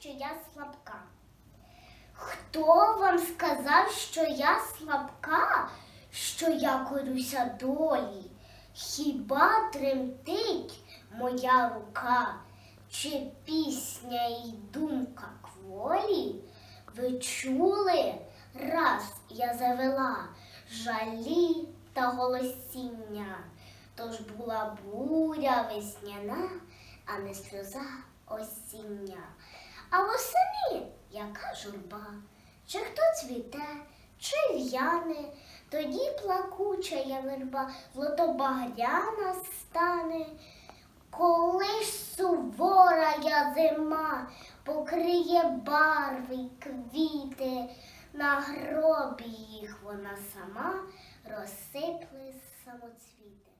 що я слабка? Хто вам сказав, що я слабка, що я корюся долі? Хіба тремтить моя рука, чи пісня й думка кволі? Ви чули, раз я завела жалі та голосіння, тож була буря весняна, а не сльоза осіння. А восени яка журба, чи хто цвіте, чи в'яне, тоді плакуча верба злотобагряна стане. Коли ж сувора я зима покриє барви й квіти, на гробі їх вона сама розсипле самоцвіти.